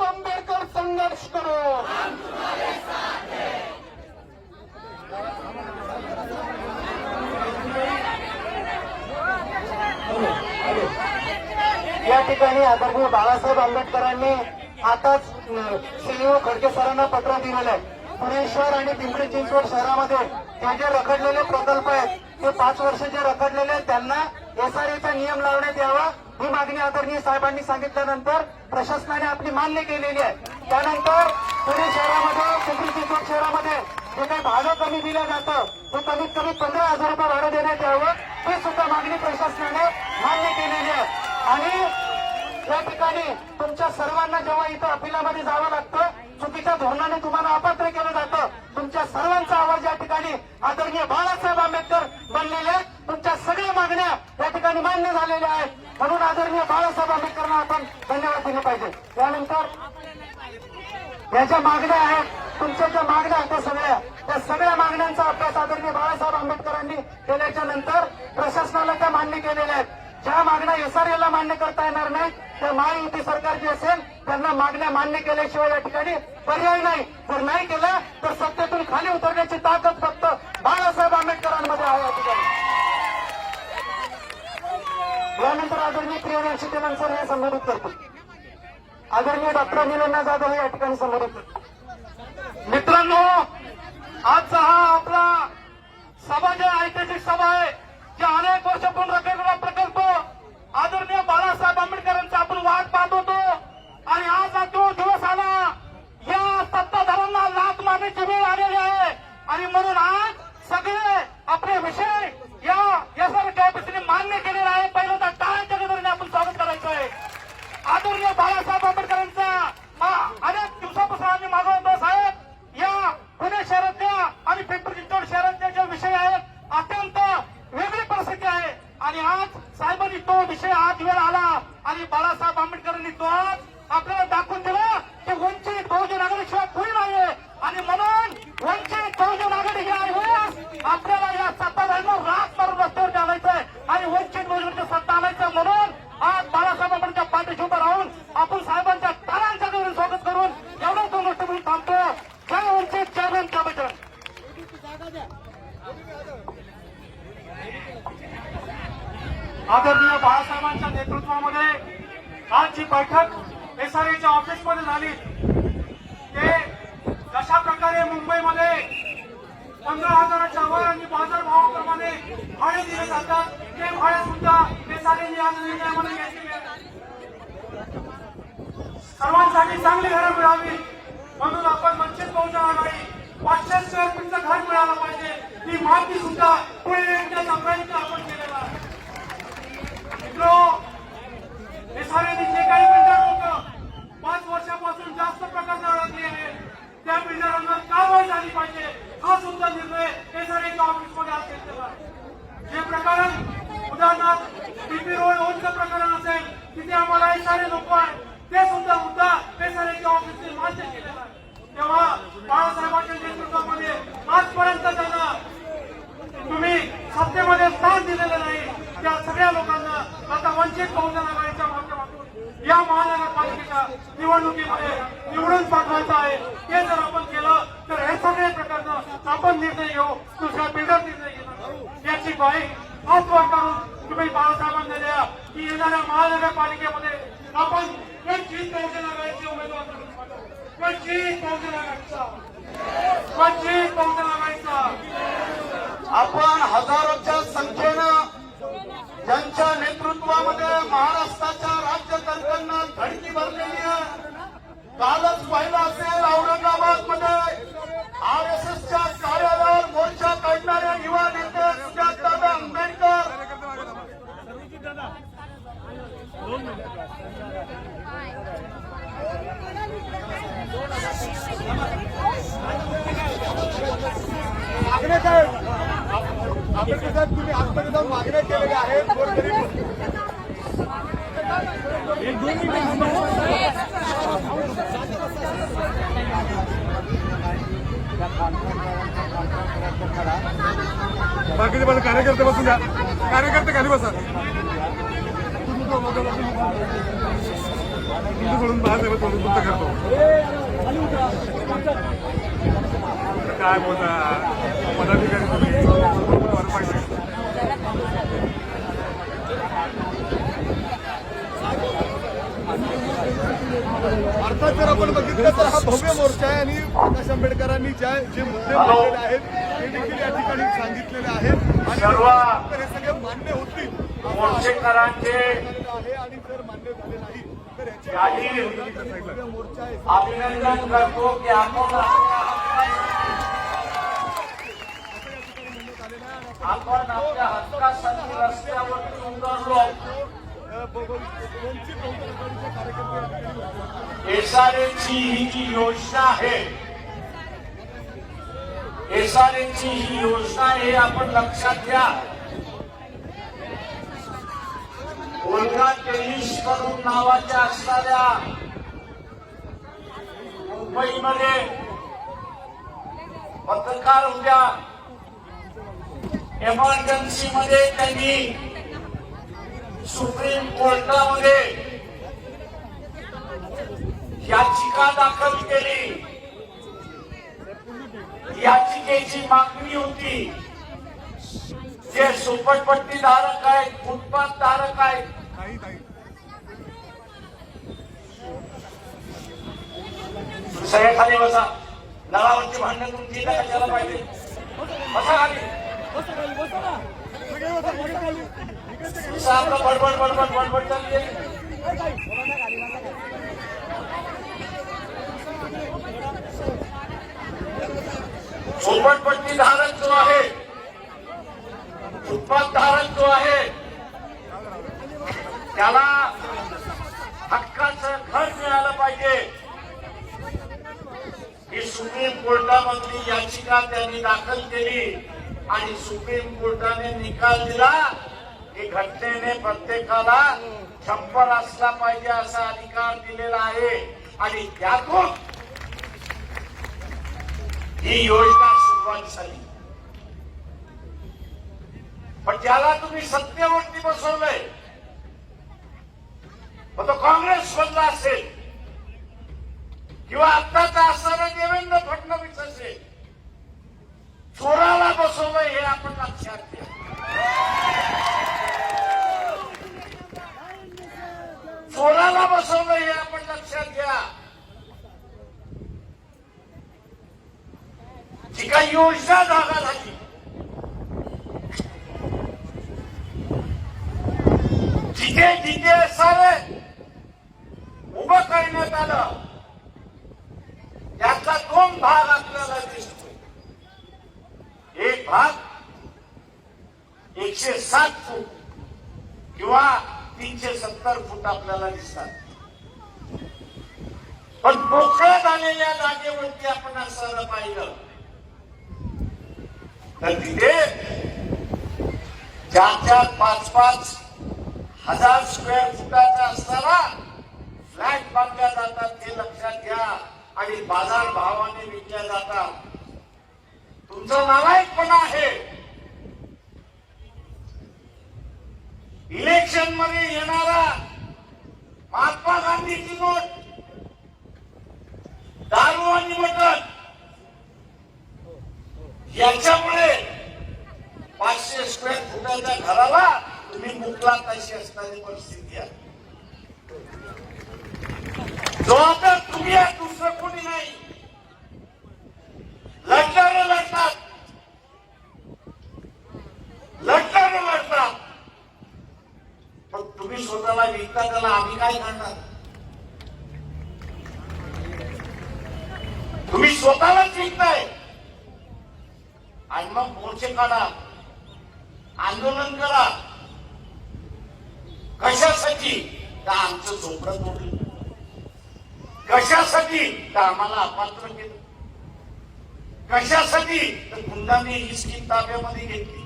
आंबेडकर संघर्ष या ठिकाणी आदरणीय बाळासाहेब आंबेडकरांनी आताच सीईओ खडके सरांना पत्र दिलेलं आहे. पुणे शहर आणि पिंपरी चिंचवड शहरामध्ये हे जे रखडलेले प्रकल्प आहेत ते पाच वर्ष जे रखडलेले आहेत त्यांना एसआरएचा नियम लावण्यात यावा. ही मागणी आदरणीय साहेबांनी सांगितल्यानंतर प्रशासनाने आपली मान्य केलेली आहे. त्यानंतर पुणे शहरामध्ये पिंपरी चिंचवड शहरामध्ये जे काही भाडं कमी दिलं जातं ते कमीत कमी पंधरा हजार रुपये भाडं देण्यात यावं ही सुद्धा मागणी प्रशासनाने मान्य केलेली आहे. आणि या ठिकाणी तुमच्या सर्वांना जेव्हा इथं अपिलामध्ये जावं लागतं चुकीच्या धोरणाने तुम्हाला अपात्र केलं जातं. तुमच्या सर्वांचा आवाज या ठिकाणी आदरणीय बाळासाहेब आंबेडकर बनलेले तुमच्या सगळ्या मागण्या या ठिकाणी मान्य झालेल्या आहेत. म्हणून आदरणीय बाळासाहेब आंबेडकरांना आपण धन्यवाद दिले पाहिजे. त्यानंतर या ज्या मागण्या आहेत तुमच्या ज्या मागण्या आहेत त्या सगळ्या त्या सगळ्या मागण्यांचा अभ्यास आदरणीय बाळासाहेब आंबेडकरांनी केल्याच्यानंतर प्रशासनाला त्या मान्य केलेल्या आहेत. ज्या मागण्या एसआरएला मान्य करता येणार नाही त्या महायुती सरकार जी असेल त्यांना मागण्या मान्य केल्याशिवाय या ठिकाणी पर्याय नाही. जर नाही केलं तर सत्तेतून खाली उतरण्याची ताकद फक्त बाळासाहेब आंबेडकरांमध्ये आहे या ठिकाणी. यानंतर आदरणीय प्रियदर्शी तेलंग सर हे संबोधित करतील आदरणीय डॉक्टर अनिल जाधव हे या ठिकाणी संबोधित करतील मित्रांनो आजचा हा आपला सभा जे ऐतिहासिक सभा आहे जे अनेक वर्षापूर्वी रखडलेला प्रकल्प आदरणीय बाळासाहेब आंबेडकरांचा आपण वाट पाहत होतो. आणि आज हा तो दिवस आला या सत्ताधाऱ्यांना लाच मारण्याची वेळ आलेली आहे. आणि म्हणून आज सगळे आपले विषय या यासारख्या ऑफिसने मान्य केलेला आहे. पहिलं तर टाळ्याच्या आपण स्वागत करायचं आहे आदरणीय बाळासाहेब आंबेडकरांचा मा- अनेक दिवसापासून आम्ही मागवतो साहेब या पुणे शहरातल्या आणि पिंपरी चिंचवड शहरातले जे विषय आहेत अत्यंत वेगळी परिस्थिती आहे आणि आज साहेबांनी तो विषय आज वेळ आला आणि बाळासाहेब आंबेडकरांनी तो आज आपल्याला दाखवून दिला की वंचित बहुजन आघाडीशिवाय कोणी नाही आणि म्हणून वंचित बहुजन आघाडी ही आहे आपल्याला या सत्ताधाऱ्यांना राग मारून रस्त्यावर आणायचं आहे आणि वंचित बहुजनची सत्ता आणायचं म्हणून आज बाळासाहेब आंबेडकर पाठीशी उभं राहून आपण साहेबांच्या टाळांच्या घरून स्वागत करून एवढं दोन गोष्ट म्हणून थांबतो जय वंचित जय भीम जय बजरंग आदरणीय बाळासाहेबांच्या नेतृत्वामध्ये आज जी बैठक एसआरएच्या ऑफिसमध्ये झाली ते कशा प्रकारे मुंबईमध्ये पंधरा हजाराच्या वर आणि बाजारभावाप्रमाणे भाडे दिले जातात ते भाडे सुद्धा एसआरएने आज निर्णयामध्ये घेतलेले आहेत सर्वांसाठी चांगली घरं मिळावी. म्हणून आपण वंचित बहुजन आघाडी पाचशे स्क्वेअर फीटचं घर मिळालं पाहिजे. ही मागणी सुद्धा पुणे नेण्याचा प्रयत्न आपण केलेला आहे. मित्रो सारे जे काही बिल्डर लोक पाच वर्षापासून जास्त प्रकरण अडकले आहे. त्या बिल्डरांना कारवाई झाली पाहिजे. हा सुद्धा निर्णय हे सारे ऑफिसमध्ये आज घेतलेला आहे. जे प्रकरण उदाहरणार्थ बीपी रोड ओनचं प्रकरण असेल तिथे आम्हाला एसआरए नको आहे ते सुद्धा मुद्दा एसआरएच्या ऑफिसने मान्य केलेला आहे बाळासाहेबांच्या नेतृत्वामध्ये आजपर्यंत त्यांना तुम्ही सत्तेमध्ये स्थान दिलेलं नाही. त्या सगळ्या लोकांना आता वंचित बहुजन आघाडीच्या माध्यमातून या महानगरपालिकेच्या निवडणुकीमध्ये निवडून पाठवायचं आहे. हे जर आपण केलं तर हे सगळ्या प्रकरण आपण निर्णय घेऊ. दुसऱ्या बिल्डर निर्णय घेणार. याची ग्वाही आज करून तुम्ही बाळासाहेबांना द्या. की येणाऱ्या महानगरपालिकेमध्ये आपण वंचित बहुजन आघाडीचे उमेदवार करून पाठवू. वंचित बहुजन आघाडीचा वंचित बहुजन आघाडीचा आपण हजारोच्या संख्येनं ज्यांच्या नेतृत्वामध्ये महाराष्ट्राच्या राज्यकर्त्यांना धडकी भरलेली आहे. कालच पाहिलं असेल औरंगाबादमध्ये आर एस एसच्या कार्यालयावर मोर्चा काढणाऱ्या युवा नेते सुजातदादा आंबेडकर. मागण्या काय आंबेडकर साहेब तुम्ही आजपर्यंत जाऊन मागण्या केलेल्या आहेत बाकीचे पण कार्यकर्ते बसून द्या. कार्यकर्ते खाली बसा. काय बोलता पदाधिकारी तुम्ही अर्थात जर आपण बघितलं तर हा भव्य मोर्चा आहे आणि प्रकाश आंबेडकरांनी ज्या जे मुद्दे मांडलेले आहेत ते देखील या ठिकाणी सांगितलेले आहेत. आणि हे सगळे मान्य होतील. मोर्चेकरांचे आहे आणि जर मान्य झाले नाही तर जाहीर याच्या भव्य मोर्चा आहे अभिनंदन करतो की आपण आपण आपल्या हक्कासाठी रस्त्यावरती उतरलो अ, ब- ब- वंचित बहुजन आघाडीचे कार्यकर्ते या ठिकाणी होते. एसआरएची ही जी योजना आहे एसआरएची ही योजना आहे आपण लक्षात घ्या ओल्गा टेनिस करून नावाच्या असणाऱ्या मुंबईमध्ये पत्रकार होत्या. एमर्जन्सी मध्ये त्यांनी सुप्रीम कोर्टामध्ये याचिका दाखल केली. याचिकेची मागणी होती. जे सुपटपट्टी धारक आहेत फुटपाथ धारक आहेत ताई ताई. सगळ्या खाली बसा. नळावरची भांडण तुमची इथं कशाला पाहिजे. बसा खाली. बसा, आपलं बडबड बडबड बडबड चालली. आहे. झोपडपट्टी धारक जो आहे फुटपाथ धारक जो आहे त्याला हक्काचं घर मिळालं पाहिजे. ही सुप्रीम कोर्टामधली याचिका त्यांनी दाखल केली आणि सुप्रीम कोर्टाने निकाल दिला की घटनेने प्रत्येकाला छप्पर असला पाहिजे असा अधिकार दिलेला आहे. आणि त्यातून ही योजना सुरुवात झाली. पण ज्याला तुम्ही सत्तेवरती बसवलंय मग तो काँग्रेस मधला असेल. किंवा आत्ताचा असणारा देवेंद्र फडणवीस असेल चोराला बसवलं हे आपण लक्षात घ्या. चोराला बसवलं हे आपण लक्षात घ्या. जी काही योजना जागा झाली. जिथे जिथे सारे उभं करण्यात आलं. याचा दोन भाग आपल्याला दिसतो एक भाग एकशे सात फूट किंवा तीनशे सत्तर फूट आपल्याला दिसतात. पण मोकळ्या झालेल्या जागेवरती आपण असायला पाहिलं. तर तिथे चार चार पाच पाच हजार स्क्वेअर फुटाचा असताना फ्लॅट बांधल्या जातात ते लक्षात घ्या आणि बाजार भावाने विकल्या जातात. तुमचं नालायकपणा आहे. इलेक्शनमध्ये येणारा महात्मा गांधीची नोट. दारू आणि मटण. याच्यामुळे पाचशे स्क्वेअर फुटाच्या घराला तुम्ही मुकला कशी असणारी परिस्थिती आहे. जबाबदार तुम्ही आहे दुसरं कोणी नाही लढणारे लढतात लढणारे लढतात पण तुम्ही स्वतःला विकता त्याला आम्ही काय करणार तुम्ही स्वतःलाच विकताय आणि मग मोर्चे काढा आंदोलन करा कशासाठी का आमचं झोपडं तोडलं कशासाठी? तर आम्हाला अपात्र केलं. कशासाठी? तर गुंडाने ही स्कीम ताब्यामध्ये घेतली.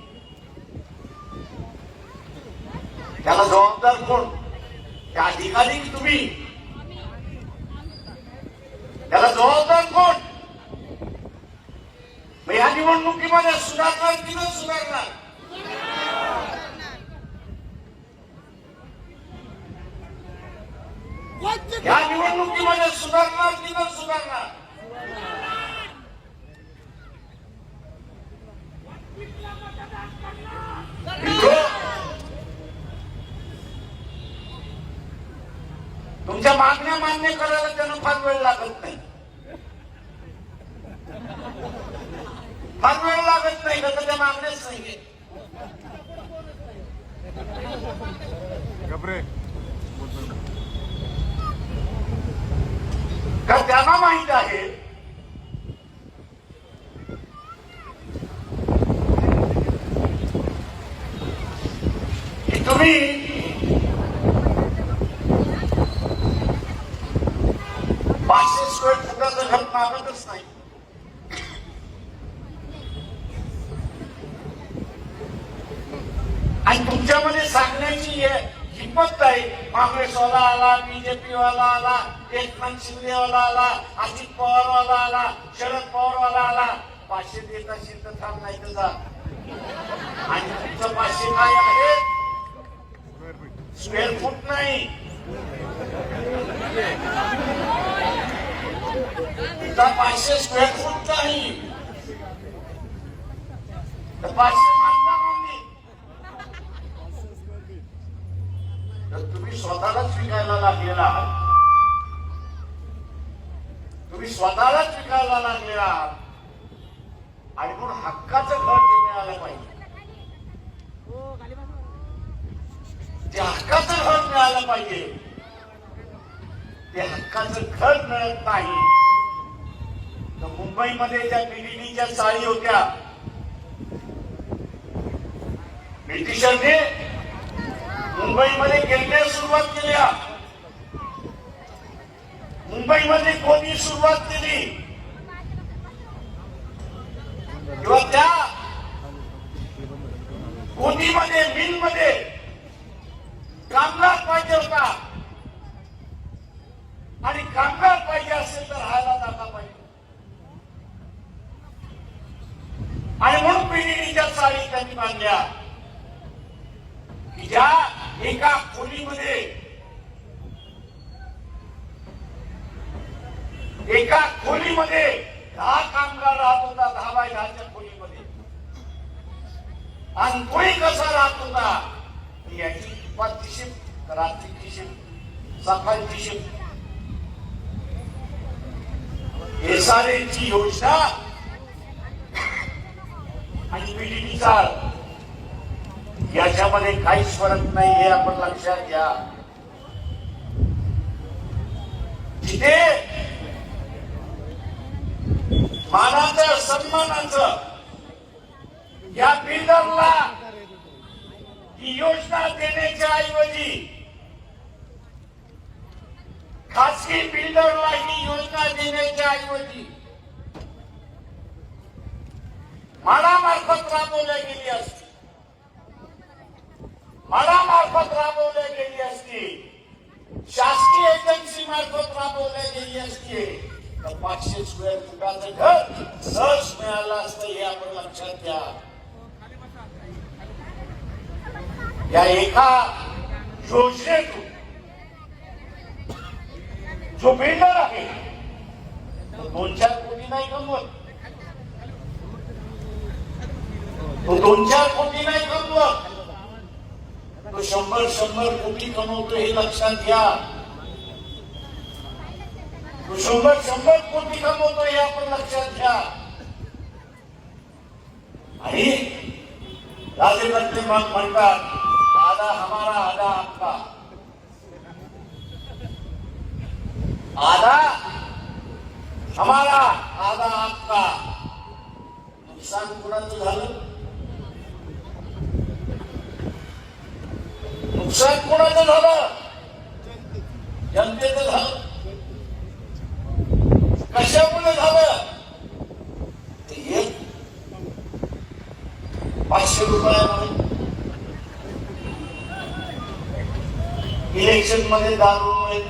त्याला जबाबदार कोण? त्या अधिकारी तुम्ही? त्याला जबाबदार कोण? मग या निवडणुकीमध्ये सुधारणार की न सुधारणार? या निवडणुकीमध्ये सुधारणार की न सुधारणार? तुमच्या मागण्या मान्य करायला त्यांना फार वेळ लागत नाही. फार वेळ लागत नाही तर त्या मागण्याच नाही तर त्यांना माहीत आहे की तुम्ही पाचशे स्क्वेअर फुटाचं घर मागतच नाही आणि तुमच्यामध्ये सांगण्याची हे- हिंमत आहे काँग्रेसवाला आला बीजेपीवाला आला एकनाथ शिंदेवाला आला अजित पवारवाला आला शरद पवारवाला आला. पाचशे देत असेल तर थांब नाही तर जा. आणि तुमचं पाचशे काय आहे? स्क्वेअर फूट नाही. तुमचा पाचशे स्क्वेअर फूट नाही. तर पाचशे मानता कोणी तर तुम्ही स्वतःलाच विकायला लागलेला आहात तुम्ही स्वतःलाच विकायला लागलेला आहात आणि म्हणून हक्काचं घर ते मिळालं पाहिजे ते हक्काचं घर मिळालं पाहिजे ते हक्काचं घर मिळत नाही. तर मुंबईमध्ये ज्या बीडीडीच्या चाळी होत्या. ब्रिटिशांनी मुंबईमध्ये गिरण्या सुरुवात केल्या. मुंबईमध्ये कोणी सुरुवात केली किंवा त्या कोणीमध्ये मिलमध्ये कामगार पाहिजे होता आणि कामगार पाहिजे असेल तर राहायला जागा पाहिजे आणि म्हणून पिढीच्या चाळी त्यांनी बांधल्या की ज्या एका खोलीमध्ये एका खोलीमध्ये दहा कामगार राहत होता दहा बाय दहाच्या खोलीमध्ये. आणि कोणी कसा राहत होता? याची दुपारची शिफ्ट रात्रीची शिफ्ट सकाळची शिफ्ट एसआरएची योजना आणि पीडीपीचा याच्यामध्ये काहीच फरक नाही हे आपण लक्षात घ्या. जिथे मानाचं सन्मानाचं. या बिल्डरला ही योजना देण्याच्या ऐवजी खासगी बिल्डरला ही योजना देण्याच्या ऐवजी मानामार्फत राबवल्या गेली असती. मानामार्फत राबवल्या गेली असती. शासकीय एजन्सी मार्फत राबवल्या गेली असती. तर पाचशे स्क्वेअर घर सहज मिळालं असतं हे जो बिल्डर आहे तो दोन चार कोटी नाही कमवत तो दोन चार कोटी नाही कमवत तो शंभर शंभर कोटी कमवतो हे लक्षात घ्या. शंभर शंभर कोटी कमवतो हे आपण लक्षात घ्या. आणि राजकारते मग म्हणतात आधा हमारा आधा आपका. आधा हमारा आधा आपका. नुकसान कुणाचं झालं? नुकसान कुणाचं झालं? जनतेचं झालं. कशामुळे झालं? ते एक पाचशे रुपयामध्ये. इलेक्शनमध्ये दारूमुळे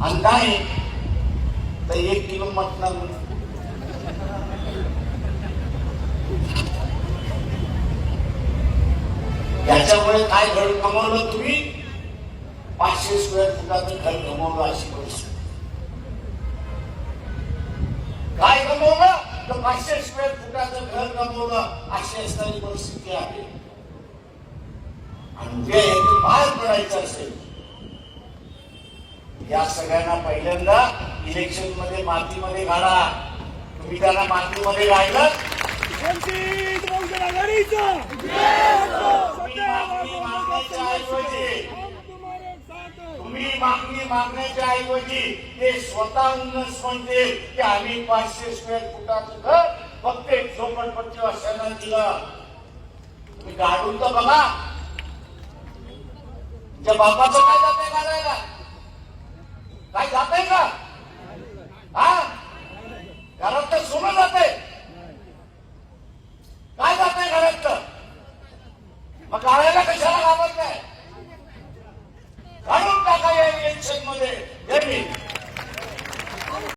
आणि नाही तर एक किलो मटणार याच्यामुळे काय घड कमवलं तुम्ही? पाचशे स्क्वेअर फुटाचं घर गमावलं अशी परिस्थिती काय गमावलं तर पाचशे स्क्वेअर फुटाचं घर गमावलं. अशी असणारी परिस्थिती आहे. आणि उद्या पडायचं असेल या सगळ्यांना पहिल्यांदा इलेक्शनमध्ये मातीमध्ये घाला. तुम्ही त्यांना मातीमध्ये मागणी ऐवजी तुम्हारे साथ मागणी मागण्याच्या ऐवजी ते स्वतःहूनच म्हणते की आम्ही पाचशे स्क्वेअर फुटाचं घर फक्त एक झोपडपट्टी वाशांना दिलं. तुम्ही गाडून तर बघा. तुमच्या बापाचं काय जाते काढायला काय जाते का? हा? घरात तर सोनं जाते काय जाते घरात मग काढायला कशाला घाबरत नाही काढून टाका या इलेक्शन